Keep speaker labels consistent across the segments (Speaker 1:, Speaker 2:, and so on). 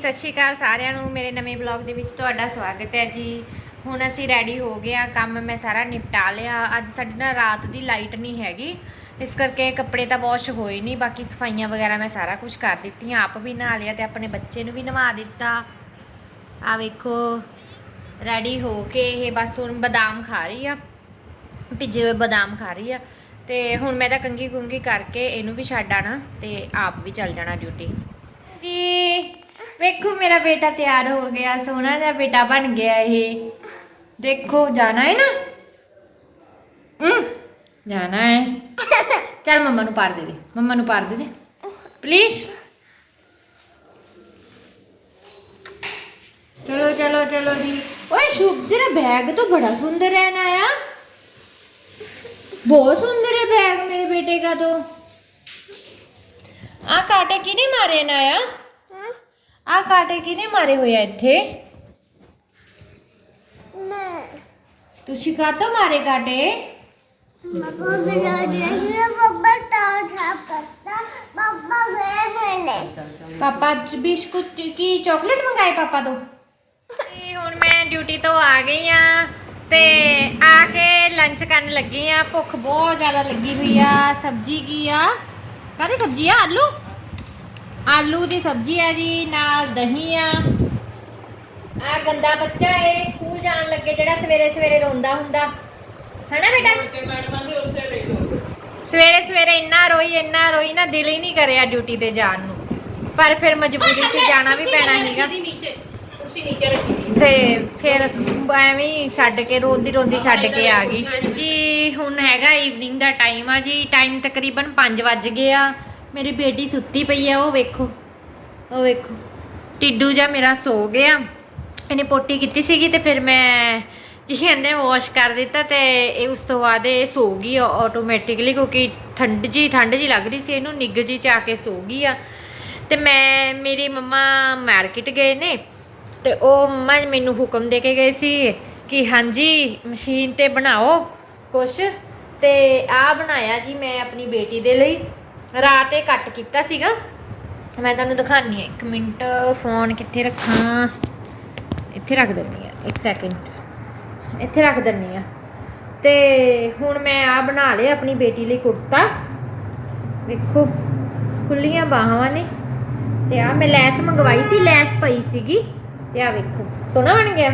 Speaker 1: ਸਤਿ ਸ਼੍ਰੀ ਅਕਾਲ ਸਾਰਿਆਂ ਨੂੰ। ਮੇਰੇ ਨਵੇਂ ਬਲੌਗ ਦੇ ਵਿੱਚ ਤੁਹਾਡਾ ਸਵਾਗਤ ਹੈ ਜੀ। ਹੁਣ ਅਸੀਂ ਰੈਡੀ ਹੋ ਗਏ ਆ ਕੰਮ ਮੈਂ ਸਾਰਾ ਨਿਪਟਾ ਲਿਆ। ਅੱਜ ਸਾਡੇ ਨਾਲ ਰਾਤ ਦੀ ਲਾਈਟ ਨਹੀਂ ਹੈਗੀ। ਇਸ ਕਰਕੇ ਕੱਪੜੇ ਤਾਂ ਵਾਸ਼ ਹੋਏ ਨਹੀਂ। ਬਾਕੀ ਸਫਾਈਆਂ ਵਗੈਰਾ ਮੈਂ ਸਾਰਾ ਕੁਝ ਕਰ ਦਿੱਤੀਆਂ। ਆਪ ਵੀ ਨਹਾ ਲਿਆ ਤੇ ਆਪਣੇ ਬੱਚੇ ਨੂੰ ਵੀ ਨਵਾ ਦਿੱਤਾ। ਆ ਵੇਖੋ ਰੈਡੀ ਹੋ ਕੇ ਇਹ ਬਸ ਹੁਣ ਬਦਾਮ ਖਾ ਰਹੀ ਆ। ਭਿੱਜੇ ਹੋਏ ਬਦਾਮ ਖਾ ਰਹੀ ਆ। ਤੇ ਹੁਣ ਮੈਂ ਤਾਂ ਕੰਗੀ ਕੁੰਗੀ ਕਰਕੇ ਇਹਨੂੰ ਵੀ ਛੱਡ ਆਣਾ ਤੇ ਆਪ ਵੀ ਚੱਲ ਜਾਣਾ ਡਿਊਟੀ ਜੀ। ਵੇਖੋ, ਮੇਰਾ ਬੇਟਾ ਤਿਆਰ ਹੋ ਗਿਆ, ਸੋਹਣਾ ਜਿਹਾ ਬੇਟਾ ਬਣ ਗਿਆ ਇਹ। ਦੇਖੋ, ਜਾਣਾ ਹੈ ਨਾ? ਹੂੰ, ਜਾਣਾ ਹੈ। ਚੱਲ ਮੰਮਾ ਨੂੰ ਪਾਰ ਦੇ ਦੇ, ਮੰਮਾ ਨੂੰ ਪਾਰ ਦੇ ਦੇ। ਪਲੀਜ਼। ਚਲੋ ਚਲੋ ਚਲੋ ਜੀ। ਓਏ, ਸ਼ੁਭ, ਤੇਰਾ ਬੈਗ ਤਾਂ ਬੜਾ ਸੁੰਦਰ ਹੈ ਨਾ ਆ ਬਹੁਤ ਸੁੰਦਰ ਹੈ ਬੈਗ ਮੇਰੇ ਬੇਟੇ ਦਾ ਤਾਂ। ਆ ਕਾਟੇ ਕਿਨੇ ਮਾਰੇ ਨਾ ਆ ਆ ਕਾਟੇ ਕਿਨੇ ਮਾਰੇ ਹੋਏ ਆ ਇੱਥੇ
Speaker 2: ਮੈਂ
Speaker 1: ਤੁਸੀਂ ਕਾਤੋਂ ਮਾਰੇ ਕਾਟੇ
Speaker 2: ਪਾਪਾ ਬਣਾ ਰਿਹਾ ਪਾਪਾ ਤਾਂ ਛਾਪਤਾ ਪਾਪਾ ਵੇ ਮੈਨੇ
Speaker 1: ਪਾਪਾ ਅੱਜ ਬਿਸਕੁਟ ਕੀ ਚਾਕਲੇਟ ਮੰਗਾਏ ਪਾਪਾ ਤੋਂ ਤੇ ਹੁਣ ਮੈਂ ਡਿਊਟੀ ਤੋਂ ਆ ਗਈ ਆ ਤੇ ਆ ਕੇ ਲੰਚ ਕਰਨ ਲੱਗੀ ਆ ਭੁੱਖ ਬਹੁਤ ਜ਼ਿਆਦਾ ਲੱਗੀ ਹੋਈ ਆ ਸਬਜ਼ੀ ਕੀ ਆ ਕਾਹਦੀ ਸਬਜ਼ੀ ਆ ਆਲੂ ਆਲੂ ਦੀ ਸਬਜ਼ੀ ਆ ਜੀ ਨਾਲ ਦਹੀਂ ਆ ਆ ਗੰਦਾ ਬੱਚਾ ਏ ਸਕੂਲ ਜਾਣ ਲੱਗੇ ਜਿਹੜਾ ਸਵੇਰੇ ਸਵੇਰੇ ਰੋਂਦਾ ਹੁੰਦਾ। ਹੈਨਾ ਬੇਟਾ? ਸਵੇਰੇ ਸਵੇਰੇ ਇੰਨਾ ਰੋਈ ਇੰਨਾ ਰੋਈ ਨਾ ਦਿਲ ਹੀ ਨਹੀਂ ਕਰਿਆ ਡਿਊਟੀ ਤੇ ਜਾਣ ਨੂੰ। ਪਰ ਫਿਰ ਮਜਬੂਰੀ ਸੀ ਜਾਣਾ ਵੀ ਪੈਣਾ ਸੀਗਾ। ਤੇ ਫਿਰ ਐਵੇਂ ਛੱਡ ਕੇ ਰੋਂਦੀ ਰੋਂਦੀ ਛੱਡ ਕੇ ਆ ਗਈ। ਜੀ ਹੁਣ ਹੈਗਾ ਈਵਨਿੰਗ ਦਾ ਟਾਈਮ ਆ ਜੀ। ਟਾਈਮ ਤਕਰੀਬਨ 5 ਵੱਜ ਗਏ ਆ। ਮੇਰੀ ਬੇਟੀ ਸੁੱਤੀ ਪਈ ਆ, ਉਹ ਵੇਖੋ ਉਹ ਵੇਖੋ। ਟਿੱਡੂ ਜਾਂ ਮੇਰਾ ਸੋ ਗਿਆ। ਇਹਨੇ ਪੋਟੀ ਕੀਤੀ ਸੀਗੀ ਤੇ ਫਿਰ ਮੈਂ ਕੀ ਕਹਿੰਦੇ ਵਾਸ਼ ਕਰ ਦਿੱਤਾ ਤੇ ਇਹ ਉਸ ਤੋਂ ਬਾਅਦ ਇਹ ਸੋ ਗਈ ਆਟੋਮੈਟਿਕਲੀ ਕਿਉਂਕਿ ਠੰਡ ਜੀ ਠੰਡ ਜੀ ਲੱਗ ਰਹੀ ਸੀ ਇਹਨੂੰ ਨਿੱਗ ਜੀ ਚ ਆ ਕੇ ਸੋ ਗਈ ਆ। ਤੇ ਮੈਂ, ਮੇਰੀ ਮੰਮਾ ਮਾਰਕੀਟ ਗਏ ਨੇ ਤੇ ਉਹ ਮੰਮਾ ਮੈਨੂੰ ਹੁਕਮ ਦੇ ਕੇ ਗਏ ਸੀ ਕਿ ਹਾਂਜੀ, ਮਸ਼ੀਨ ਤੇ ਬਣਾਓ ਕੁਛ ਤੇ ਆ ਬਣਾਇਆ ਜੀ ਮੈਂ ਆਪਣੀ ਬੇਟੀ ਦੇ ਲਈ। ਰਾਤ ਇਹ ਕੱਟ ਕੀਤਾ ਸੀਗਾ। ਮੈਂ ਤੁਹਾਨੂੰ ਦਿਖਾਣੀ ਆ ਇੱਕ ਮਿੰਟ ਫੋਨ ਕਿੱਥੇ ਰੱਖਾਂ? ਇੱਥੇ ਰੱਖ ਦਿੰਦੀ ਆ ਇੱਕ ਸੈਕਿੰਡ ਇੱਥੇ ਰੱਖ ਦਿੰਦੀ ਆ ਤੇ ਹੁਣ ਮੈਂ ਆ ਬਣਾ ਲਿਆ ਆਪਣੀ ਬੇਟੀ ਲਈ ਕੁੜਤਾ। ਵੇਖੋ ਖੁੱਲੀਆਂ ਬਾਹਾਂ ਨੇ। ਤੇ ਆ ਮੈਂ ਲੈਸ ਮੰਗਵਾਈ ਸੀ, ਲੈਸ ਪਈ ਸੀਗੀ। ਤੇ ਆ ਵੇਖੋ, ਸੋਹਣਾ ਬਣ ਗਿਆ।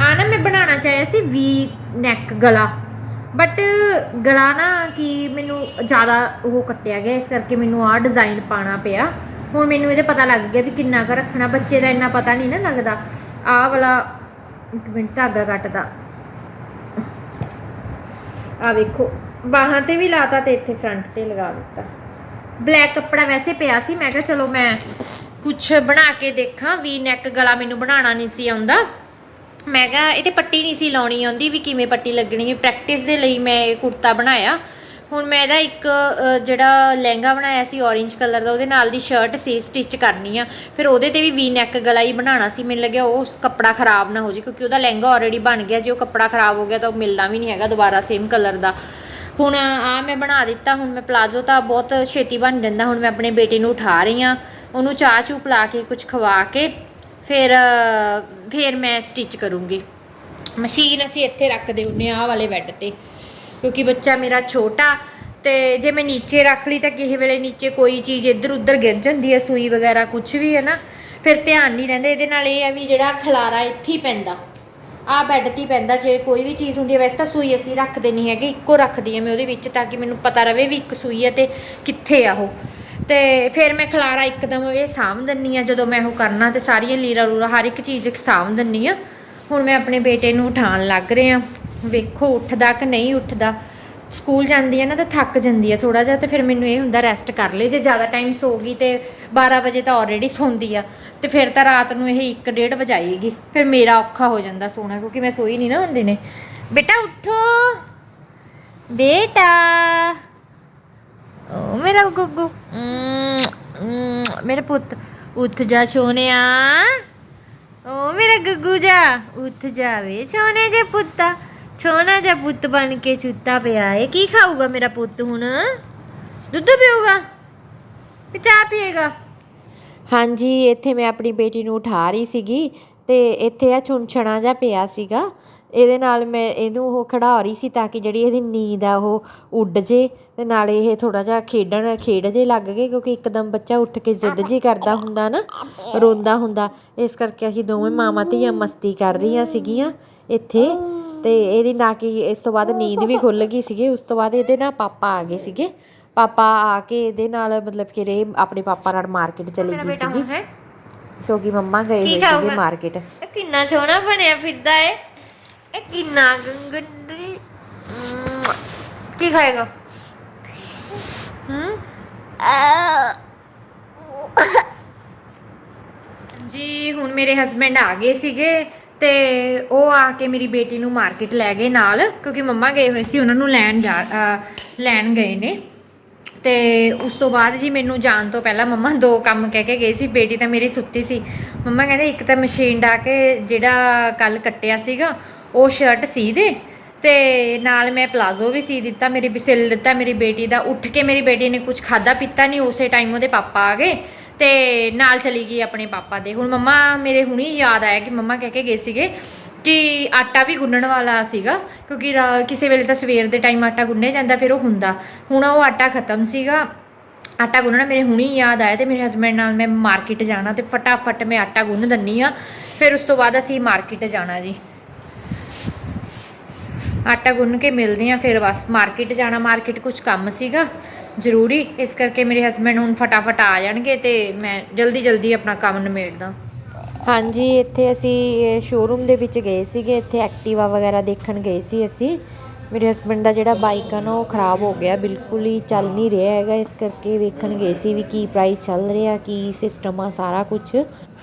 Speaker 1: ਆ ਨਾ ਮੈਂ ਬਣਾਉਣਾ ਚਾਹਿਆ ਸੀ, ਵੀ ਨੈਕ ਗਲਾ। ਬਟ ਗਲਾ ਨਾ ਕਿ ਮੈਨੂੰ ਜ਼ਿਆਦਾ ਉਹ ਕੱਟਿਆ ਗਿਆ, ਇਸ ਕਰਕੇ ਮੈਨੂੰ ਆ ਡਿਜ਼ਾਈਨ ਪਾਣਾ ਪਿਆ। ਹੁਣ ਮੈਨੂੰ ਇਹਦੇ ਪਤਾ ਲੱਗ ਗਿਆ ਵੀ ਕਿੰਨਾ ਕੁ ਰੱਖਣਾ, ਬੱਚੇ ਦਾ ਇੰਨਾ ਪਤਾ ਨਹੀਂ ਨਾ ਲੱਗਦਾ। ਆਹ ਵਾਲਾ ਇੱਕ ਮਿੰਟ ਧਾਗਾ ਕੱਟਦਾ। ਆ ਵੇਖੋ, ਬਾਹਾਂ ਤੇ ਵੀ ਲਾਤਾ ਤੇ ਇੱਥੇ ਫਰੰਟ ਤੇ ਲਗਾ ਦਿੱਤਾ। ਬਲੈਕ ਕੱਪੜਾ ਵੈਸੇ ਪਿਆ ਸੀ, ਮੈਂ ਕਿਹਾ ਚਲੋ ਮੈਂ ਕੁਝ ਬਣਾ ਕੇ ਦੇਖਾਂ, ਵੀ ਨੈਕ ਗਲਾ ਮੈਨੂੰ ਬਣਾਉਣਾ ਨਹੀਂ ਸੀ ਆਉਂਦਾ। ਮੈਂ ਕਿਹਾ, ਇਹ ਤੇ ਪੱਟੀ ਨਹੀਂ ਸੀ ਲਾਉਣੀ, ਆਉਂਦੀ ਵੀ ਕਿਵੇਂ ਪੱਟੀ ਲੱਗਣੀ ਹੈ। ਪ੍ਰੈਕਟਿਸ ਦੇ ਲਈ ਮੈਂ ਇਹ ਕੁੜਤਾ ਬਣਾਇਆ। ਹੁਣ ਮੈਂ ਇਹਦਾ ਇੱਕ ਜਿਹੜਾ ਲਹਿੰਗਾ ਬਣਾਇਆ ਸੀ, orange ਕਲਰ ਦਾ, ਉਹਦੇ ਨਾਲ ਦੀ ਸ਼ਰਟ ਸੀ ਸਟਿਚ ਕਰਨੀ ਆ। ਫਿਰ ਉਹਦੇ ਤੇ ਵੀ ਵੀ ਨੈਕ ਗਲਾ ਹੀ ਬਣਾਉਣਾ ਸੀ। ਮੈਨੂੰ ਲੱਗਿਆ ਉਹ ਕੱਪੜਾ ਖਰਾਬ ਨਾ ਹੋ ਜੇ ਕਿਉਂਕਿ ਉਹਦਾ ਲਹਿੰਗਾ ਆਲਰੇਡੀ ਬਣ ਗਿਆ। ਜੇ ਉਹ ਕੱਪੜਾ ਖਰਾਬ ਹੋ ਗਿਆ ਤਾਂ ਉਹ ਮਿਲਣਾ ਵੀ ਨਹੀਂ ਹੈਗਾ ਦੁਬਾਰਾ ਸੇਮ ਕਲਰ ਦਾ। ਹੁਣ ਆ ਮੈਂ ਬਣਾ ਦਿੱਤਾ। ਹੁਣ ਮੈਂ ਪਲਾਜ਼ੋ ਤਾਂ ਬਹੁਤ ਛੇਤੀ ਬਣ ਜਾਂਦਾ। ਹੁਣ ਮੈਂ ਆਪਣੇ ਬੇਟੇ ਨੂੰ ਉਠਾ ਰਹੀ ਆ ਉਹਨੂੰ ਚਾਹ ਚੂ ਪਿਲਾ ਕੇ ਕੁਝ ਖਵਾ ਕੇ ਫਿਰ ਫਿਰ ਮੈਂ ਸਟਿਚ ਕਰੂੰਗੀ। ਮਸ਼ੀਨ ਅਸੀਂ ਇੱਥੇ ਰੱਖਦੇ ਹੁੰਨੇ ਆ, ਆਹ ਵਾਲੇ ਬੈੱਡ ਤੇ। ਕਿਉਂਕਿ ਬੱਚਾ ਮੇਰਾ ਛੋਟਾ, ਤੇ ਜੇ ਮੈਂ ਨੀਚੇ ਰੱਖ ਲਈ ਤਾਂ ਕਿਸੇ ਵੇਲੇ ਨੀਚੇ ਕੋਈ ਚੀਜ਼ ਇੱਧਰ ਉੱਧਰ ਗਿਰ ਜਾਂਦੀ ਹੈ ਸੂਈ ਵਗੈਰਾ ਕੁਝ ਵੀ ਹੈ ਨਾ। ਫਿਰ ਧਿਆਨ ਨਹੀਂ ਰਹਿੰਦਾ, ਇਹਦੇ ਨਾਲ ਇਹ ਹੈ ਵੀ ਜਿਹੜਾ ਖਲਾਰਾ ਇੱਥੇ ਹੀ ਪੈਂਦਾ। ਆ ਬੈੱਡ ਤੇ ਹੀ ਪੈਂਦਾ, ਜੇ ਕੋਈ ਵੀ ਚੀਜ਼ ਹੁੰਦੀ ਹੈ ਵੈਸੇ ਤਾਂ ਸੂਈ ਅਸੀਂ ਰੱਖਦੇ ਨਹੀਂ ਹੈਗੇ, ਇੱਕੋ ਰੱਖਦੀ ਹਾਂ ਮੈਂ ਉਹਦੇ ਵਿੱਚ ਤਾਂ ਕਿ ਮੈਨੂੰ ਪਤਾ ਰਵੇ ਵੀ ਇੱਕ ਸੂਈ ਹੈ ਤੇ ਕਿੱਥੇ ਆ ਉਹ। ਤੇ ਫਿਰ ਮੈਂ ਖਲਾਰਾ ਇੱਕਦਮ ਇਹ ਸਾਂਭ ਦਿੰਨੀ ਆ, ਜਦੋਂ ਮੈਂ ਉਹ ਕਰਨਾ ਤੇ ਸਾਰੀਆਂ ਲੀਰਾ ਲੂਰਾ, ਹਰ ਇੱਕ ਚੀਜ਼ ਇੱਕ ਸਾਂਭ ਦਿੰਨੀ ਆ। ਹੁਣ ਮੈਂ ਆਪਣੇ ਬੇਟੇ ਨੂੰ ਉਠਾਉਣ ਲੱਗ ਰਿਹਾ ਵੇਖੋ ਉੱਠਦਾ ਕਿ ਨਹੀਂ ਉੱਠਦਾ। ਸਕੂਲ ਜਾਂਦੀ ਆ ਨਾ ਤਾਂ ਥੱਕ ਜਾਂਦੀ ਆ ਥੋੜਾ ਜਿਹਾ, ਤੇ ਫਿਰ ਮੈਨੂੰ ਇਹ ਹੁੰਦਾ ਰੈਸਟ ਕਰ ਲੇ ਜੇ ਜ਼ਿਆਦਾ ਟਾਈਮ ਸੋ ਗਈ ਤੇ 12 ਵਜੇ ਤਾਂ ਆਲਰੇਡੀ ਸੌਂਦੀ ਆ, ਤੇ ਫਿਰ ਤਾਂ ਰਾਤ ਨੂੰ ਇਹ 1:30 ਵਜਾਏਗੀ। ਫਿਰ ਮੇਰਾ ਔਖਾ ਹੋ ਜਾਂਦਾ ਸੋਣਾ, ਕਿਉਂਕਿ ਮੈਂ ਸੋਈ ਨਹੀਂ ਨਾ ਹੁੰਦੀ ਨੇ। ਬੇਟਾ ਉੱਠੋ। ਬੇਟਾ। ਮੇਰਾ ਗੁੱਗੂ ਉਮ, ਪੁੱਤ ਉੱਠ ਜਾ ਸੋਨਿਆ ਓ ਮੇਰਾ ਗੁੱਗੂ ਜਾ ਉੱਠ ਜਾਵੇ ਸੋਨੇ ਜੇ ਪੁੱਤਾ। ਛੋਨਾ ਜਿਹਾ ਪੁੱਤ ਬਣ ਕੇ ਚੁੱਤਾ ਪਿਆ ਏ। ਕੀ ਖਾਊਗਾ ਮੇਰਾ ਪੁੱਤ ਹੁਣ? ਦੁੱਧ ਪੀਊਗਾ? ਕਿ ਚਾਹ ਪੀਏਗਾ? ਹਾਂਜੀ ਇੱਥੇ ਮੈਂ ਆਪਣੀ ਬੇਟੀ ਨੂੰ ਉਠਾ ਰਹੀ ਸੀਗੀ ਤੇ ਇੱਥੇ ਆ ਛੁੰਛਣਾ ਜਿਹਾ ਪਿਆ ਸੀਗਾ। ਇਹਦੇ ਨਾਲ ਮੈਂ ਇਹਨੂੰ ਉਹ ਖੜਾ ਰਹੀ ਸੀ ਤਾਂ ਕਿ ਜਿਹੜੀ ਇਹਦੀ ਨੀਂਦ ਆ ਉਹ ਉੱਡ ਜੇ ਤੇ ਨਾਲੇ ਇਹ ਥੋੜਾ ਜਿਹਾ ਖੇਡਣ ਖੇਡ ਜੇ ਲੱਗ ਗਏ ਕਿਉਂਕਿ ਇੱਕਦਮ ਬੱਚਾ ਉੱਠ ਕੇ ਜ਼ਿੱਦ ਜੀ ਕਰਦਾ ਹੁੰਦਾ ਨਾ ਰੋਂਦਾ ਹੁੰਦਾ। ਇਸ ਕਰਕੇ ਅਸੀਂ ਦੋਵੇਂ ਮਾਵਾਂ ਧੀਆਂ ਮਸਤੀ ਕਰ ਰਹੀਆਂ ਸੀਗੀਆਂ ਇੱਥੇ ਤੇ ਇਹਦੀ ਨਾ ਕਿ ਇਸ ਤੋਂ ਬਾਅਦ ਨੀਂਦ ਵੀ ਖੁੱਲ ਗਈ ਸੀਗੀ ਉਸ ਤੋਂ ਬਾਅਦ ਇਹਦੇ ਨਾਲ ਪਾਪਾ ਆ ਗਏ ਸੀਗੇ। ਪਾਪਾ ਆ ਕੇ ਇਹਦੇ ਨਾਲ ਮਤਲਬ ਕਿ ਇਹ ਆਪਣੇ ਪਾਪਾ ਨਾਲ ਮਾਰਕੀਟ ਚਲੀ ਗਈ ਸੀਗੀ। ਕਿਉਂਕਿ ਮੰਮਾ ਗਏ ਹੋਏ? ਸੀਗੇ ਮਾਰਕੀਟ
Speaker 3: ਕਿੰਨਾ ਸੋਹਣਾ ਬਣਿਆ ਫਿਰਦਾ ਏ। ਇਹ ਕਿੰਨਾ ਗੰਗਰੀ ਕੀ ਖਾਏਗਾ? ਹੂੰ?
Speaker 1: ਜੀ, ਹੁਣ ਮੇਰੇ ਹਸਬੰਡ ਆ ਗਏ ਸੀਗੇ ਤੇ ਉਹ ਆ ਕੇ ਮੇਰੀ ਬੇਟੀ ਨੂੰ ਮਾਰਕੀਟ ਲੈ ਗਏ ਨਾਲ, ਕਿਉਂਕਿ ਮੰਮਾ ਗਏ ਹੋਏ ਸੀ, ਉਹਨਾਂ ਨੂੰ ਲੈਣ ਜਾ ਲੈਣ ਗਏ ਨੇ। ਤੇ ਉਸ ਤੋਂ ਬਾਅਦ ਜੀ ਮੈਨੂੰ ਜਾਣ ਤੋਂ ਪਹਿਲਾਂ ਮੰਮਾ ਦੋ ਕੰਮ ਕਹਿ ਕੇ ਗਏ ਸੀ, ਬੇਟੀ ਤਾਂ ਮੇਰੀ ਸੁੱਤੀ ਸੀ। ਮੰਮਾ ਕਹਿੰਦੇ ਇੱਕ ਤਾਂ ਮਸ਼ੀਨ ਡਾ ਕੇ ਜਿਹੜਾ ਕੱਲ ਕੱਟਿਆ ਸੀਗਾ ਉਹ ਸ਼ਰਟ ਸੀ ਦੇ ਤੇ ਨਾਲ ਮੈਂ ਪਲਾਜ਼ੋ ਵੀ ਸੀ ਦਿੱਤਾ, ਮੇਰੀ ਵੀ ਸਿਲ ਦਿੱਤਾ ਮੇਰੀ ਬੇਟੀ ਦਾ, ਉੱਠ ਕੇ ਮੇਰੀ ਬੇਟੀ ਨੇ ਕੁਝ ਖਾਦਾ ਪੀਤਾ ਨਹੀਂ ਉਸੇ ਟਾਈਮ ਉਹਦੇ ਪਾਪਾ ਆ ਗਏ ਤੇ ਨਾਲ ਚਲੀ ਗਈ ਆਪਣੇ ਪਾਪਾ ਦੇ। ਹੁਣ ਮੰਮਾ ਮੇਰੇ ਹੁਣੀ ਯਾਦ ਆਇਆ ਕਿ ਮੰਮਾ ਕਹਿ ਕੇ ਗਏ ਸੀਗੇ ਕਿ ਆਟਾ ਵੀ ਗੁੰਨਣ ਵਾਲਾ ਸੀਗਾ, ਕਿਉਂਕਿ ਰਾ- ਕਿਸੇ ਵੇਲੇ ਤਾਂ ਸਵੇਰ ਦੇ ਟਾਈਮ ਆਟਾ ਗੁੰਨਿਆ ਜਾਂਦਾ, ਫਿਰ ਉਹ ਹੁੰਦਾ। ਹੁਣ ਉਹ ਆਟਾ ਖਤਮ ਸੀਗਾ, ਆਟਾ ਗੁੰਨਣਾ ਮੇਰੇ ਹੁਣੀ ਯਾਦ ਆਇਆ ਤੇ ਮੇਰੇ ਹਸਬੰਡ ਨਾਲ ਮੈਂ ਮਾਰਕੀਟ ਜਾਣਾ ਤੇ ਫਟਾਫਟ ਮੈਂ ਆਟਾ ਗੁੰਨ ਦਿੰਨੀ ਆ, ਫਿਰ ਉਸ ਤੋਂ ਬਾਅਦ ਅਸੀਂ ਮਾਰਕੀਟ ਜਾਣਾ ਜੀ। ਆਟਾ ਗੁੰਨ ਕੇ ਮਿਲਦੇ ਆ ਫਿਰ ਬਸ ਮਾਰਕੀਟ ਜਾਣਾ। ਮਾਰਕੀਟ ਕੁਝ ਕੰਮ ਸੀਗਾ, ਜ਼ਰੂਰੀ। ਇਸ ਕਰਕੇ ਮੇਰੇ ਹਸਬੰਡ ਹੁਣ ਫਟਾਫਟ ਆ ਜਾਣਗੇ ਤੇ ਮੈਂ ਜਲਦੀ ਜਲਦੀ ਆਪਣਾ ਕੰਮ ਨਿਬੇੜਦਾ। ਹਾਂਜੀ, ਇੱਥੇ ਅਸੀਂ ਸ਼ੋਰੂਮ ਦੇ ਵਿੱਚ ਗਏ ਸੀਗੇ। ਇੱਥੇ ਐਕਟਿਵਾ ਵਗੈਰਾ ਦੇਖਣ ਗਏ ਸੀ ਅਸੀਂ। ਮੇਰੇ ਹਸਬੈਂਡ ਦਾ ਜਿਹੜਾ ਬਾਈਕ ਆ ਨਾ ਉਹ ਖਰਾਬ ਹੋ ਗਿਆ ਬਿਲਕੁਲ ਹੀ ਚੱਲ ਨਹੀਂ ਰਿਹਾ ਹੈਗਾ। ਇਸ ਕਰਕੇ ਵੇਖਣ ਗਏ ਸੀ ਵੀ ਕੀ ਪ੍ਰਾਈਸ ਚੱਲ ਰਿਹਾ ਕੀ ਸਿਸਟਮ ਆ ਸਾਰਾ ਕੁਝ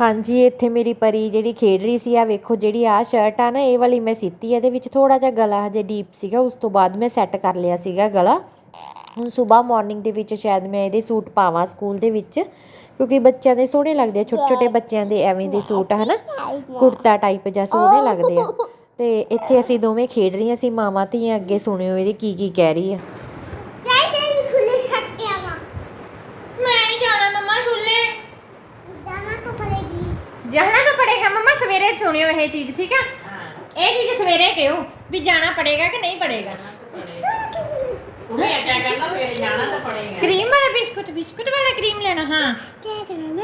Speaker 1: ਹਾਂਜੀ ਇੱਥੇ ਮੇਰੀ ਪਰੀ ਜਿਹੜੀ ਖੇਡ ਰਹੀ ਸੀ ਆ ਵੇਖੋ ਜਿਹੜੀ ਆ ਸ਼ਰਟ ਆ ਨਾ ਇਹ ਵਾਲੀ ਮੈਂ ਸੀਤੀ ਆ, ਇਹਦੇ ਵਿੱਚ ਥੋੜਾ ਜਿਹਾ ਗਲਾ ਹਜੇ ਡੀਪ ਸੀਗਾ ਉਸ ਤੋਂ ਬਾਅਦ ਮੈਂ ਸੈੱਟ ਕਰ ਲਿਆ ਸੀਗਾ ਗਲਾ। ਹੁਣ ਸਵੇਰ ਮਾਰਨਿੰਗ ਦੇ ਵਿੱਚ ਸ਼ਾਇਦ ਮੈਂ ਇਹਦੇ ਸੂਟ ਪਾਵਾਂ ਸਕੂਲ ਦੇ ਵਿੱਚ ਕਿਉਂਕਿ ਬੱਚਿਆਂ ਦੇ ਸੋਹਣੇ ਲੱਗਦੇ ਆ ਛੋਟੇ ਛੋਟੇ ਬੱਚਿਆਂ ਦੇ ਐਵੇਂ ਦੇ ਸੂਟ ਹਨਾ? ਕੁੜਤਾ ਟਾਈਪ ਜਾਂ ਸੋਹਣੇ ਲੱਗਦੇ ਆ। ਤੇ ਇੱਥੇ ਅਸੀਂ ਦੋਵੇਂ ਖੇਡ ਰਹੀਆਂ ਸੀ ਮਾਵਾਂ ਧੀਆਂ ਅੱਗੇ ਸੁਣਿਓ ਇਹਦੀ ਕੀ ਕੀ ਕਹਿ ਰਹੀ ਆ।
Speaker 3: ਜਾਣਾ
Speaker 2: ਤਾਂ ਪੜੇਗਾ।
Speaker 3: ਮੰਮਾ ਸਵੇਰੇ ਸੁਣਿਓ ਇਹ ਚੀਜ਼ ਠੀਕ ਆ? ਇਹ ਚੀਜ਼ ਸਵੇਰੇ ਕਹਿਓ ਵੀ ਜਾਣਾ ਪੜੇਗਾ ਕਿ ਨਹੀਂ ਪੜੇਗਾ। ਕਰੀਮ
Speaker 2: ਵਾਲਾ ਬਿਸਕੁਟ ਬਿਸਕੁਟ
Speaker 3: ਵਾਲਾ ਕਰੀਮ ਲੈਣਾ ਹਾਂ।
Speaker 2: ਕੀ ਕਰਨਾ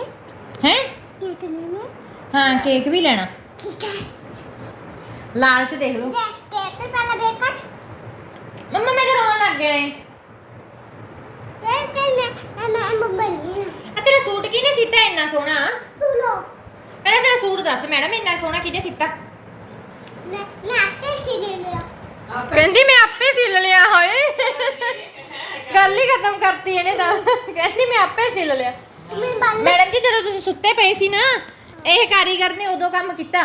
Speaker 3: ਹੈ? ਕੀ ਕੇਕ
Speaker 2: ਵੀ ਲੈਣਾ। ਲਾਲਚ ਦੇਖ
Speaker 3: ਲਓ। ਮੰਮਾ ਮੈਂ ਤਾਂ ਲੱਗ ਗਿਆ ਤੇ
Speaker 2: ਫਿਰ ਮੈਂ ਮੈਂ ਮੋਬਾਈਲ ਲਿਆ
Speaker 3: ਆ। ਤੇਰਾ ਸੂਟ ਕਿਹਨੇ ਸੀਤਾ ਇੰਨਾ ਸੋਹਣਾ?
Speaker 2: ਤੂੰ ਲੋ।
Speaker 3: ਪਹਿਲਾਂ ਤੇਰਾ ਸੂਟ ਦੱਸ ਮੈਡਮ ਇੰਨਾ ਸੋਹਣਾ ਕਿਹਨੇ ਸੀਤਾ?
Speaker 2: ਮੈਂ ਮੈਂ ਆਪੇ ਖੀਰੇ ਲਿਆ।
Speaker 3: ਕਹਿੰਦੀ ਮੈਂ ਆਪੇ ਸਿਲ ਲਿਆ ਹਾਏ। ਗੱਲ ਹੀ ਖਤਮ ਕਰਤੀ ਇਹਨੇ ਤਾਂ। ਕਹਿੰਦੀ ਮੈਂ ਆਪੇ ਸਿਲ ਲਿਆ। ਮੈਡਮ ਜੀ ਜਦੋਂ ਤੁਸੀਂ ਸੁੱਤੇ ਪਏ ਸੀ ਨਾ ਇਹ ਕਾਰੀਗਰ ਨੇ ਉਦੋਂ ਕੰਮ ਕੀਤਾ।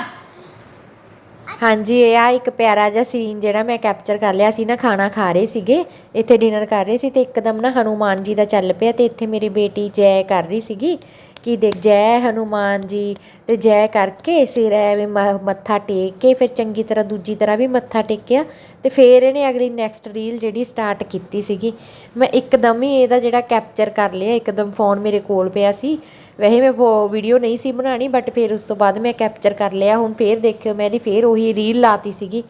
Speaker 1: ਹਾਂਜੀ, ਇਹ ਆ ਇੱਕ ਪਿਆਰਾ ਜਿਹਾ ਸੀਨ ਜਿਹੜਾ ਮੈਂ ਕੈਪਚਰ ਕਰ ਲਿਆ। ਸੀ ਨਾ ਖਾਣਾ ਖਾ ਰਹੇ ਸੀਗੇ, ਇੱਥੇ ਡਿਨਰ ਕਰ ਰਹੇ ਸੀ ਤੇ ਇੱਕਦਮ ਨਾ ਹਨੂਮਾਨ ਜੀ ਦਾ ਚੱਲ ਪਿਆ ਤੇ ਇੱਥੇ ਮੇਰੀ ਬੇਟੀ ਜੈ ਕਰ ਰਹੀ ਸੀਗੀ ਕਿ ਦੇਖ ਜੈ ਹਨੂਮਾਨ ਜੀ ਤੇ ਜੈ ਕਰਕੇ ਸਿਰ ਐਵੇਂ ਮ- ਮੱਥਾ ਟੇਕ ਕੇ ਫਿਰ ਚੰਗੀ ਤਰ੍ਹਾਂ ਦੂਜੀ ਤਰ੍ਹਾਂ ਵੀ ਮੱਥਾ ਟੇਕਿਆ ਤੇ ਫਿਰ ਇਹਨੇ ਅਗਲੀ ਨੈਕਸਟ ਰੀਲ ਜਿਹੜੀ ਸਟਾਰਟ ਕੀਤੀ ਸੀਗੀ। ਮੈਂ ਇੱਕਦਮ ਹੀ ਇਹਦਾ ਜਿਹੜਾ ਕੈਪਚਰ ਕਰ ਲਿਆ, ਇੱਕਦਮ ਫੋਨ ਮੇਰੇ ਕੋਲ ਪਿਆ ਸੀ ਵੈਸੇ ਮੈਂ ਵੀਡੀਓ ਨਹੀਂ ਸੀ ਬਣਾਣੀ ਬਟ ਫਿਰ ਉਸ ਤੋਂ ਬਾਅਦ ਮੈਂ ਕੈਪਚਰ ਕਰ ਲਿਆ, ਹੁਣ ਫੇਰ ਦੇਖਿਓ, ਮੈਂ ਇਹਦੀ ਫੇਰ ਉਹੀ ਰੀਲ ਲਾਤੀ ਸੀਗੀ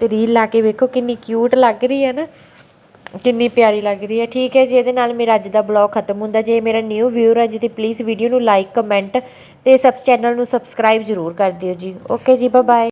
Speaker 1: ਤੇ ਰੀਲ ਲਾ ਕੇ ਵੇਖੋ ਕਿੰਨੀ ਕਿਊਟ ਲੱਗ ਰਹੀ ਹੈ ਨਾ, ਕਿੰਨੀ ਪਿਆਰੀ ਲੱਗ ਰਹੀ ਹੈ। ਠੀਕ ਹੈ ਜੀ, ਇਹਦੇ ਨਾਲ ਮੇਰਾ ਅੱਜ ਦਾ ਬਲੌਗ ਖਤਮ ਹੁੰਦਾ। ਜੇ ਮੇਰਾ ਨਿਊ ਵਿਊਅਰ ਹੈ ਜੀ, ਤੇ ਪਲੀਜ਼ ਵੀਡੀਓ ਨੂੰ ਲਾਈਕ ਕਮੈਂਟ ਤੇ ਸਬ ਚੈਨਲ ਨੂੰ ਸਬਸਕ੍ਰਾਈਬ ਜ਼ਰੂਰ ਕਰ ਦਿਓ ਜੀ। ਓਕੇ ਜੀ ਬਾਏ ਬਾਏ